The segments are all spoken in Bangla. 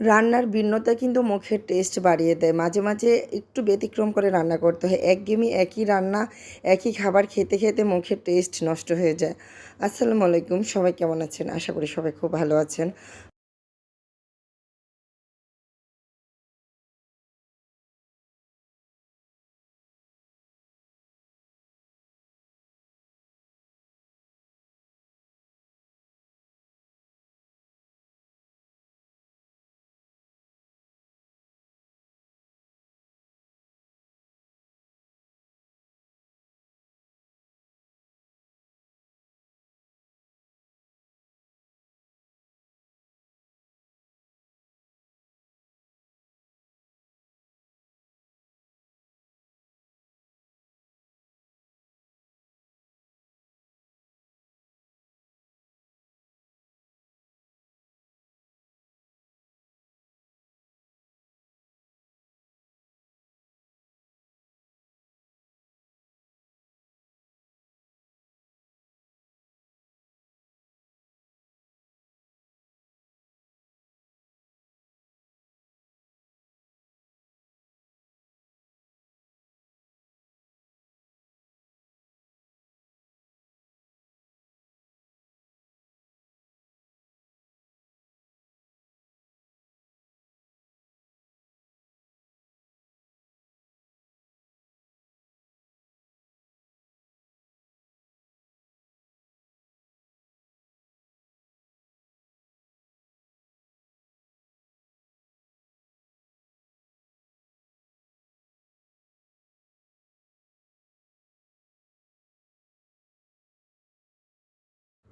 রান্নার ভিন্নতা কিন্তু মুখের টেস্ট বাড়িয়ে দেয়। মাঝে মাঝে একটু ব্যতিক্রম করে রান্না করতে হয়। একঘেমি একই রান্না, একই খাবার খেতে খেতে মুখের টেস্ট নষ্ট হয়ে যায়। আসসালামু আলাইকুম, সবাই কেমন আছেন? আশা করি সবাই খুব ভালো আছেন।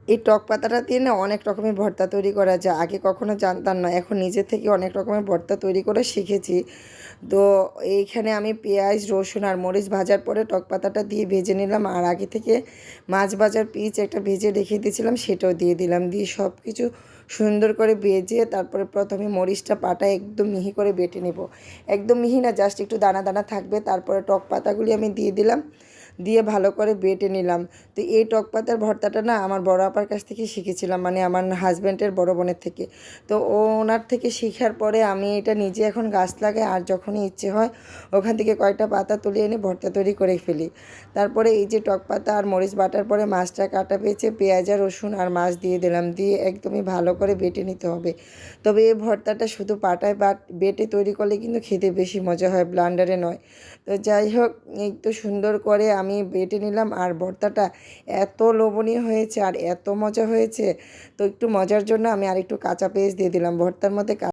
এই টক পাতাটা দিয়ে না অনেক রকমের ভর্তা তৈরি করা যায়। আগে কখনো জানতাম না, এখন নিজে থেকে অনেক রকমের ভর্তা তৈরি করে শিখেছি। তো এইখানে আমি পেঁয়াজ, রসুন আর মরিচ ভাজার পরে টক পাতাটা দিয়ে ভেজে নিলাম আর আগে থেকে মাছ ভাজার পিচ একটা ভেজে রেখে দিয়েছিলাম, সেটাও দিয়ে দিলাম। দিয়ে সব কিছু সুন্দর করে ভেজে তারপরে প্রথমে মরিচটা পাটা একদম মিহি করে বেটে নেব। একদম মিহি না জাস্ট একটু দানা দানা থাকবে। তারপরে টক পাতাগুলি আমি দিয়ে দিলাম, দিয়ে ভালো করে বেটে নিলাম। তো এই টক পাতার ভর্তাটা না আমার বড় আপার কাছ থেকে শিখেছিলাম মানে আমার হাজব্যান্ডের বড় বোনের থেকে। তো ওনার থেকে শেখার পরে আমি এটা নিজে এখন গাছ লাগাই, আর যখনই ইচ্ছে হয় ওখান থেকে কয়েকটা পাতা তুলে এনে ভর্তা তৈরি করে ফেলি। তারপরে এই যে টক পাতা আর মরিচ বাটার পরে মাছটা কাটা পেয়েছে পেঁয়াজ আর রসুন আর মাছ দিয়ে দিলাম, দিয়ে একদমই ভালো করে বেটে নিতে হবে। তবে এই ভর্তাটা শুধু পাটায় বাট বেটে তৈরি করলে কিন্তু খেতে বেশি মজা হয় ব্লান্ডারে নয়। তো যাই হোক একটু সুন্দর করে আমি বেটে নিলাম আর ভর্তাটা এত লোভনীয় হয়েছে আর এত মজা হয়েছে, তো একটু মজার জন্য আমি আর একটু কাঁচা পেঁয়াজ দিয়ে দিলাম। ভর্তার মধ্যে